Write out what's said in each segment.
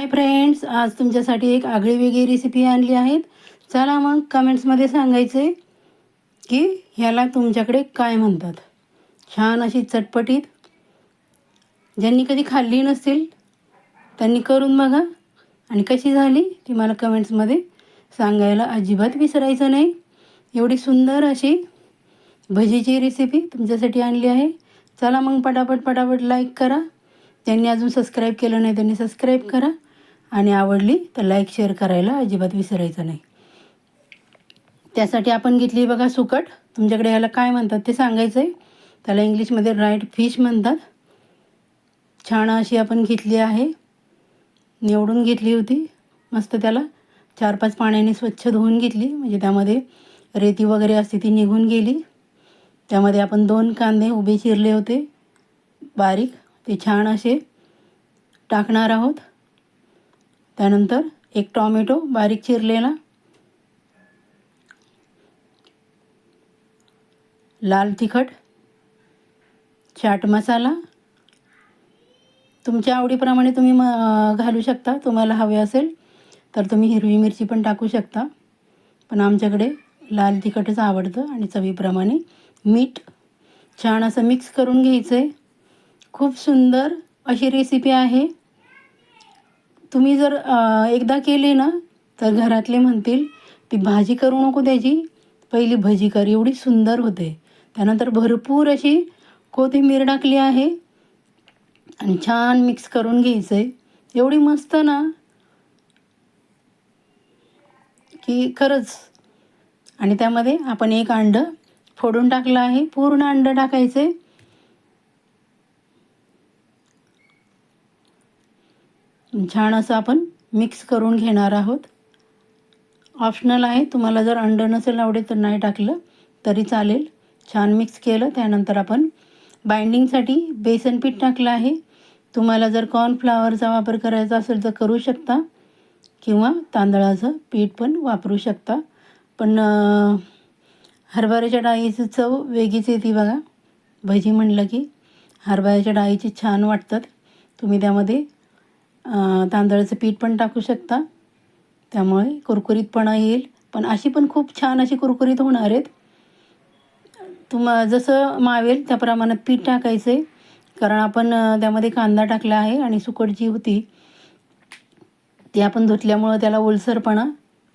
Hi friends आज तुमच्यासाठी एक आगळी वेगळी रेसिपी आणली आहेत. चला मग कमेंट्समध्ये सांगायचं आहे की ह्याला तुमच्याकडे काय म्हणतात. छान अशी चटपटीत. ज्यांनी कधी खाल्ली नसतील त्यांनी करून बघा. आणि कशी झाली ती मला कमेंट्समध्ये सांगायला अजिबात विसरायचं नाही. एवढी सुंदर अशी भजीची रेसिपी तुमच्यासाठी आणली आहे. चला मग पटापट पटापट लाईक करा. त्यांनी अजून सबस्क्राईब केलं नाही त्यांनी सबस्क्राईब करा. आणि आवडली तर लाईक शेअर करायला अजिबात विसरायचं नाही. त्यासाठी आपण घेतली बघा सुकट. तुमच्याकडे याला काय म्हणतात ते सांगायचं आहे त्याला इंग्लिशमध्ये राईट फिश म्हणतात. छान अशी आपण घेतली आहे. निवडून घेतली होती. मस्त त्याला चार पाच पाण्याने स्वच्छ धुवून घेतली. म्हणजे त्यामध्ये रेती वगैरे असते ती निघून गेली. त्यामध्ये आपण दोन कांदे उभे चिरले होते. बारीक. ते छान असे टाकणार आहोत. त्यानंतर एक टॉमॅटो बारीक चिरलेला लाल तिखट चाट मसाला. तुमच्या आवडीप्रमाणे तुम्ही म घालू शकता. तुम्हाला हवे असेल तर तुम्ही हिरवी मिरची पण टाकू शकता. पण आमच्याकडे लाल तिखटच आवडतं आणि चवीप्रमाणे मीठ छान असं मिक्स करून घ्यायचं आहे खूप सुंदर अशी रेसिपी आहे. तुम्ही जर एकदा केली ना तर घरातले म्हणतील ती भाजी करू नको त्याची. पहिली भजी कर. एवढी सुंदर होते. त्यानंतर भरपूर अशी कोथिंबीर टाकली आहे. आणि छान मिक्स करून घ्यायचं. आहे एवढी मस्त ना. की खरंच. आणि त्यामध्ये आपण एक अंडं फोडून टाकलं आहे. पूर्ण अंडं टाकायचं. आहे छान असं आपण मिक्स करून घेणार आहोत. ऑप्शनल आहे तुम्हाला जर अंड नसेल आवडेल तर नाही टाकलं तरी चालेल. छान मिक्स केलं त्यानंतर आपण बाइंडिंगसाठी बेसन पीठ टाकलं आहे. तुम्हाला जर कॉर्नफ्लावरचा वापर करायचा असेल तर करू शकता किंवा तांदळाचं पीठ पण वापरू शकता. पण हरभऱ्याच्या डाळीची चव वेगळीच येते बघा. भजी म्हणलं की हरभऱ्याच्या डाळीची छान वाटतात. तुम्ही त्यामध्ये तांदळाचं पीठ पण टाकू शकता. त्यामुळे कुरकुरीतपणा येईल. पण अशी पण खूप छान अशी कुरकुरीत होणार आहेत. तुम जसं मावेल त्या प्रमाणात पीठ टाकायचं. आहे कारण आपण त्यामध्ये कांदा टाकला आहे आणि सुकट जी होती ती आपण धुतल्यामुळं त्याला ओलसरपणा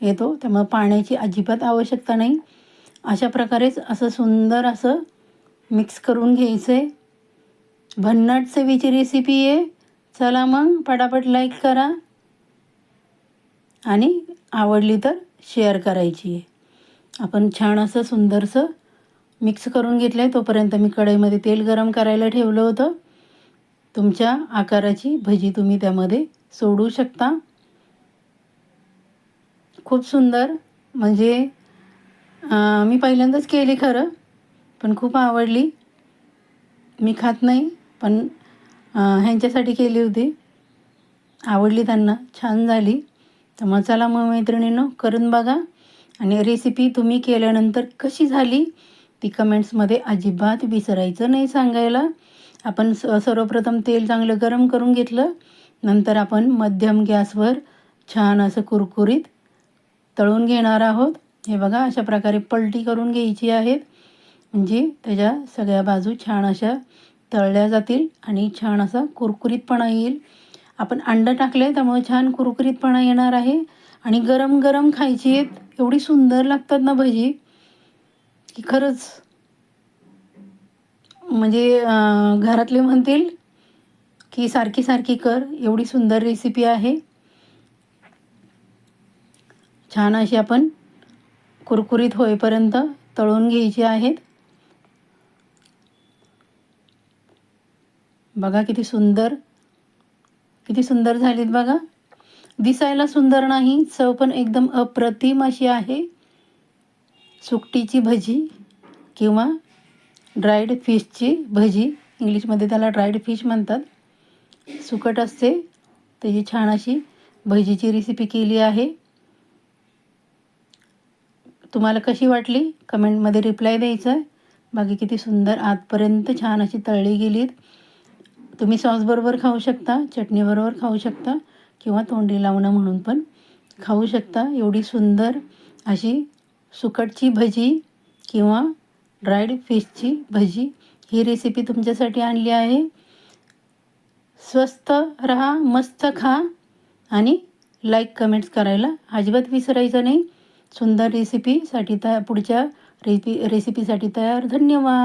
येतो. त्यामुळं पाण्याची अजिबात आवश्यकता नाही. अशा प्रकारेच असं सुंदर असं मिक्स करून घ्यायचं आहे भन्नाट चवीची रेसिपी आहे. चला मग पटापट लाईक करा. आणि आवडली तर शेअर करायची आहे. आपण छान असं सुंदरसं मिक्स करून घेतलं आहे तोपर्यंत मी कढईमध्ये तेल गरम करायला ठेवलं होतं. तुमच्या आकाराची भजी तुम्ही त्यामध्ये सोडू शकता. खूप सुंदर म्हणजे मी पहिल्यांदाच केली खरं पण खूप आवडली. मी खात नाही पण ह्यांच्यासाठी केली होती. आवडली त्यांना. छान झाली. तर मसाला मग मैत्रिणींनो करून बघा. आणि रेसिपी तुम्ही केल्यानंतर कशी झाली ती कमेंट्समध्ये अजिबात विसरायचं नाही सांगायला. आपण स सर्वप्रथम तेल चांगलं गरम करून घेतलं. नंतर आपण मध्यम गॅसवर छान असं कुरकुरीत तळून घेणार आहोत. हे बघा अशा प्रकारे पलटी करून घ्यायची आहेत. म्हणजे त्याच्या सगळ्या बाजू छान अशा तळल्या जातील आणि छान असा कुरकुरीतपणा येईल. आपण अंडं टाकले त्यामुळे छान कुरकुरीतपणा येणार आहे. आणि गरम गरम खायची आहेत. एवढी सुंदर लागतात ना भजी. की खरंच. म्हणजे घरातले म्हणतील की सारखी सारखी कर एवढी सुंदर रेसिपी आहे. छान अशी आपण कुरकुरीत होईपर्यंत तळून घ्यायची आहेत. बघा किती सुंदर. किती सुंदर झालीत बघा. दिसायला सुंदर नाही चव पण एकदम अप्रतिम अशी आहे. सुकटीची भजी किंवा ड्राईड फिशची भजी. इंग्लिशमध्ये त्याला ड्राईड फिश म्हणतात. सुकट असते. त्याची छान अशी भजीची रेसिपी केली आहे. तुम्हाला कशी वाटली? कमेंटमध्ये रिप्लाय द्यायचं. आहे बाकी किती सुंदर आतपर्यंत छान अशी तळली गेलीत. तुम्ही सॉसबरोबर खाऊ शकता चटणीबरोबर खाऊ शकता किंवा तोंडी लावणं म्हणून पण खाऊ शकता. एवढी सुंदर अशी सुकटची भजी किंवा ड्राईड फिशची भजी ही रेसिपी तुमच्यासाठी आणली आहे. स्वस्त रहा मस्त खा आणि लाईक कमेंट्स करायला अजिबात विसरायचं नाही. सुंदर रेसिपीसाठी तया पुढच्या रेपी रेसिपीसाठी तयार. धन्यवाद.